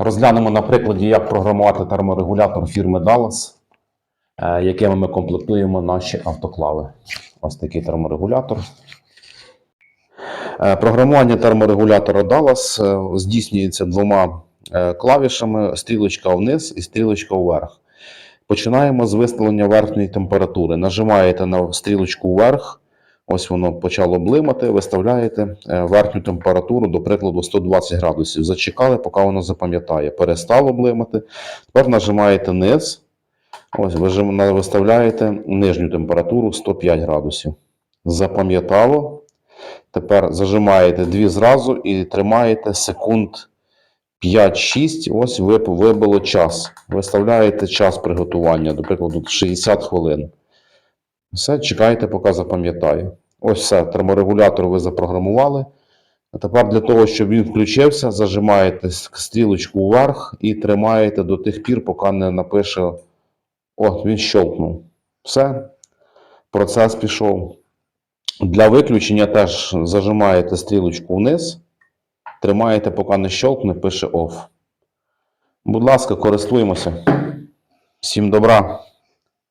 Розглянемо на прикладі, як програмувати терморегулятор фірми Dallas, е, якими ми комплектуємо наші автоклави. Ось такий терморегулятор. Е, Програмування терморегулятора Dallas е, здійснюється двома клавішами: стрілочка вниз і стрілочка вверх. Починаємо з виставлення верхньої температури. Нажимаєте на стрілочку вверх. Ось воно почало блимати, виставляєте е, верхню температуру, до прикладу, 120 градусів. Зачекали, поки воно запам'ятає. Перестало блимати. Тепер нажимаєте низ. Ось на- виставляєте нижню температуру 105 градусів. Запам'ятало. Тепер зажимаєте дві зразу і тримаєте секунд 5-6. Ось вибило час. Виставляєте час приготування, до прикладу, 60 хвилин. Все, чекайте, поки запам'ятає. Ось все, терморегулятор ви запрограмували. А тепер для того, щоб він включився, зажимаєте стрілочку вверх і тримаєте до тих пір, поки не напише. От, він щелкнув. Все. Процес пішов. Для виключення теж зажимаєте стрілочку вниз, тримаєте, поки не щелкне, пише OFF. Будь ласка, користуємося. Всім добра.